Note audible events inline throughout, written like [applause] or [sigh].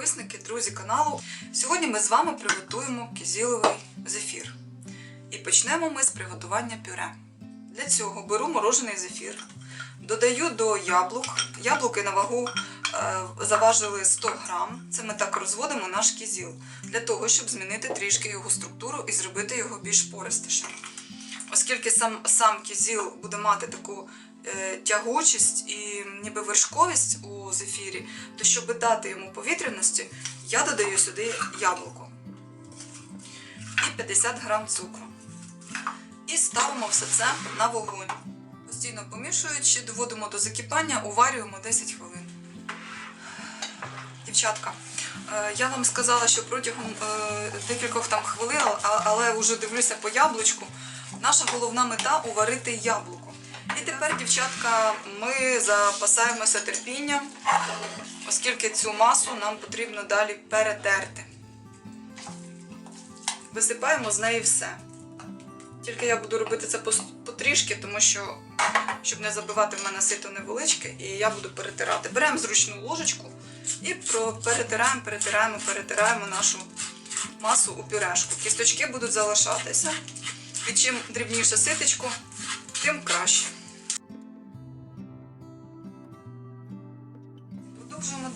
підписники, друзі каналу. Сьогодні ми з вами приготуємо кизіловий зефір. І почнемо ми з приготування пюре. Для цього беру морожений зефір, додаю до яблук. Яблуки на вагу е, заважили 100 грам. Це ми так розводимо наш кизіл, для того, щоб змінити трішки його структуру і зробити його більш пористішим. Оскільки сам, сам кізіл буде мати таку тягучість і ніби вершковість у зефірі, то щоб дати йому повітряності, я додаю сюди яблуко і 50 грам цукру. І ставимо все це на вогонь. Постійно помішуючи, доводимо до закипання, уварюємо 10 хвилин. Дівчатка, е, я вам сказала, що протягом е, декількох там хвилин, але вже дивлюся по яблучку. Наша головна мета уварити яблуко. І тепер, дівчатка, ми запасаємося терпінням, оскільки цю масу нам потрібно далі перетерти. Висипаємо з неї все. Тільки я буду робити це потрішки, тому що, щоб не забивати в мене сито невеличке, і я буду перетирати. Беремо зручну ложечку і перетираємо, перетираємо, перетираємо нашу масу у пюрешку. Кісточки будуть залишатися. І чим дрібніше ситечко, тим краще.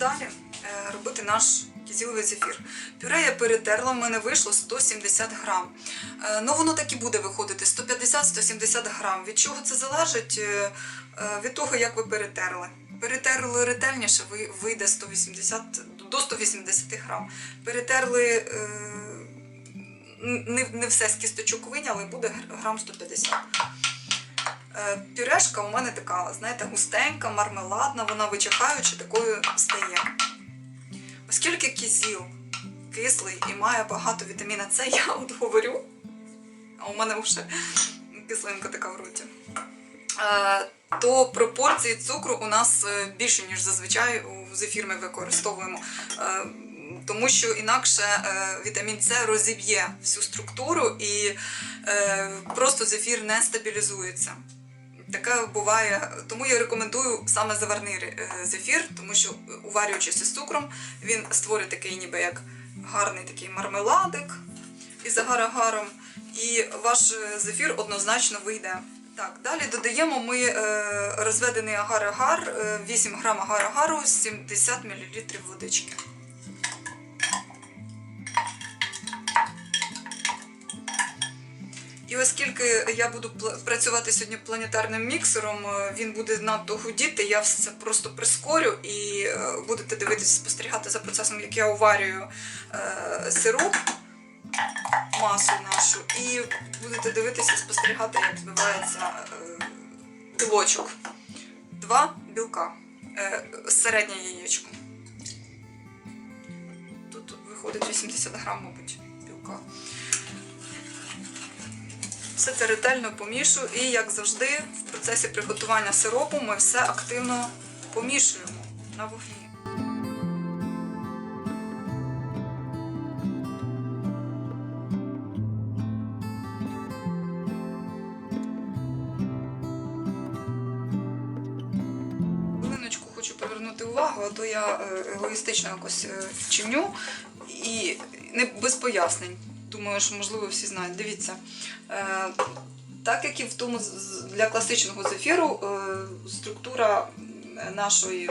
Далі е, робити наш кізіловий зефір. Пюре я перетерла, в мене вийшло 170 грам. Е, Ну, воно так і буде виходити 150-170 грам. Від чого це залежить? Е, Від того, як ви перетерли. Перетерли ретельніше, вийде 180, до 180 грам. Перетерли не все з кісточок виняли, буде грам 150. Е, Пюрешка у мене така, знаєте, густенька, мармеладна, вона вичихаючи такою стає. Оскільки кізіл кислий і має багато вітаміна С, [laughs] я от говорю, а у мене вже кислинка така в роті. Е, То пропорції цукру у нас е, більше, ніж зазвичай у зефір ми використовуємо. Тому що інакше вітамін С розіб'є всю структуру і просто зефір не стабілізується. Таке буває, тому я рекомендую саме заварний е, зефір, тому що уварюючись із цукром, він створить такий ніби як гарний такий мармеладик із агар-агаром, і ваш е, зефір однозначно вийде. Так, далі додаємо ми е, розведений агар-агар, е, 8 грам агар-агару, 70 мл водички. І оскільки я буду працювати сьогодні планетарним міксером, е, він буде надто гудіти, я все просто прискорю і е, будете дивитися, спостерігати за процесом, як я уварюю е, сироп, масу нашу, і будете дивитися, спостерігати, як збивається білочок. Два білка, середнє яєчко. Тут виходить 80 грам, мабуть, білка. Все це ретельно помішую і, як завжди, в процесі приготування сиропу ми все активно помішуємо на вогні. Хвилиночку хочу повернути увагу, а то я е, егоїстично якось е, чиню і не без пояснень. Думаю, що можливо всі знають. Дивіться. Е, так як і в тому для класичного зефіру, е, структура нашої,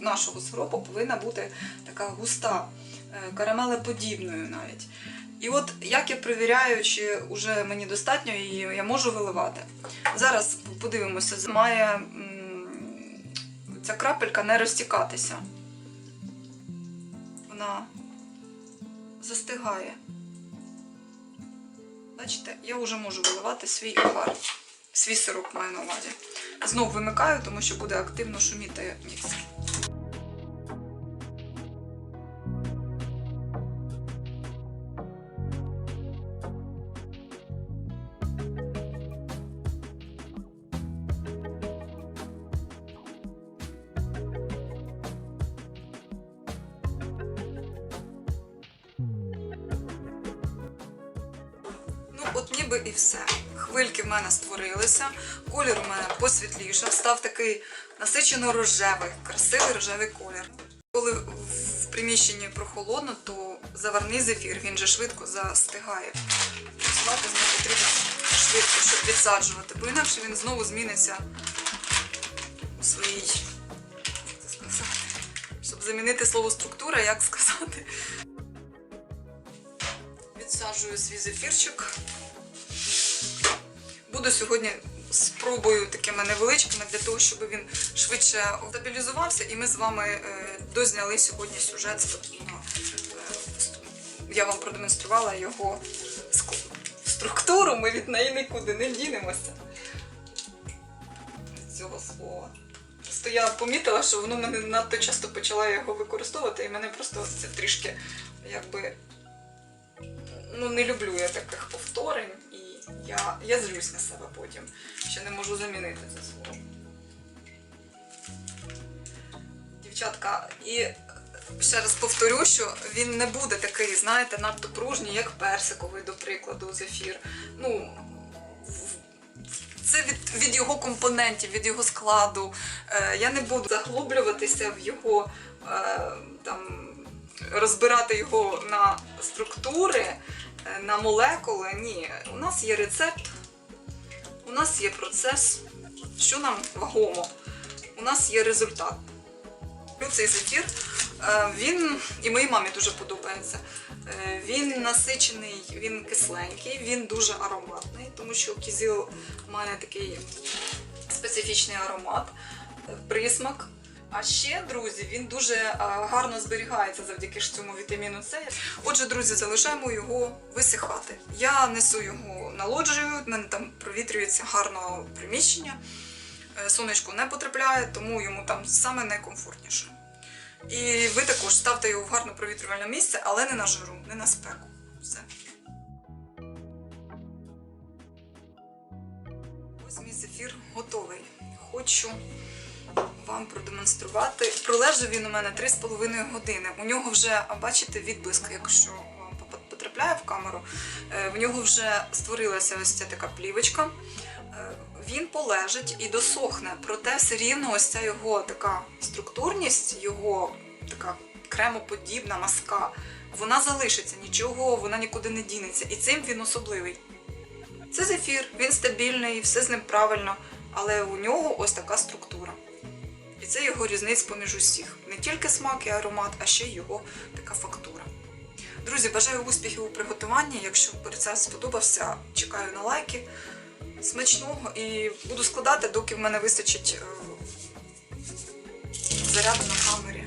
нашого сиропу повинна бути така густа, е, карамелеподібною навіть. І от як я перевіряю, чи вже мені достатньо її, я можу виливати. Зараз подивимося, має ця крапелька не розтікатися. Вона застигає. Бачите, я вже можу виливати свій опар. Свій сироп маю на увазі. Знов вимикаю, тому що буде активно шуміти міксер. От ніби і все. Хвильки в мене створилися, колір у мене посвітлішав, став такий насичено рожевий, красивий рожевий колір. Коли в приміщенні прохолодно, то заварний зефір, він же швидко застигає. Смати з ним потрібно швидко, щоб відсаджувати, бо інакше він знову зміниться у своїй, як сказати, щоб замінити слово структура, як сказати. Відсаджую свій зефірчик. Буду сьогодні спробую такими невеличкими для того, щоб він швидше стабілізувався, і ми з вами е, дозняли сьогодні сюжет спокійно. Е, Я вам продемонструвала його структуру, ми від неї нікуди не дінемося. Цього слова. Просто я помітила, що воно мене надто часто почала його використовувати, і мене просто це трішки якби ну не люблю я таких повторень, і я, я злюсь на себе потім, що не можу замінити це слово. Дівчатка, і ще раз повторю, що він не буде такий, знаєте, надто пружній, як персиковий, до прикладу, зефір. Ну, це від, від його компонентів, від його складу. Е, я не буду заглублюватися в його е, там розбирати його на структури, е, на молекули. Ні, у нас є рецепт, у нас є процес, що нам вагомо, у нас є результат. Цей зефір, е, він і моїй мамі дуже подобається. Е, Він насичений, він кисленький, він дуже ароматний, тому що кізіл має такий специфічний аромат, присмак. А ще, друзі, він дуже е, гарно зберігається завдяки ж цьому вітаміну С. Отже, друзі, залишаємо його висихати. Я несу його налоджую, в мене там провітрюється гарно приміщення. Е, Сонечко не потрапляє, тому йому там саме найкомфортніше. І ви також ставте його в гарно провітрювальне місце, але не на жару, не на спеку. Все. Ось мій зефір готовий. Хочу вам продемонструвати. Пролежав він у мене 3,5 години. У нього вже, бачите, відблиск, якщо потрапляє в камеру, е, в нього вже створилася ось ця така плівочка. Е, Він полежить і досохне, проте все рівно ось ця його така структурність, його така кремоподібна маска, вона залишиться, нічого, вона нікуди не дінеться. І цим він особливий. Це зефір, він стабільний, все з ним правильно, але у нього ось така структура. І це його різниця поміж усіх. Не тільки смак і аромат, а ще й його така фактура. Друзі, бажаю успіхів у приготуванні. Якщо рецепт сподобався, чекаю на лайки. Смачного і буду складати, доки в мене вистачить е, заряду на камері.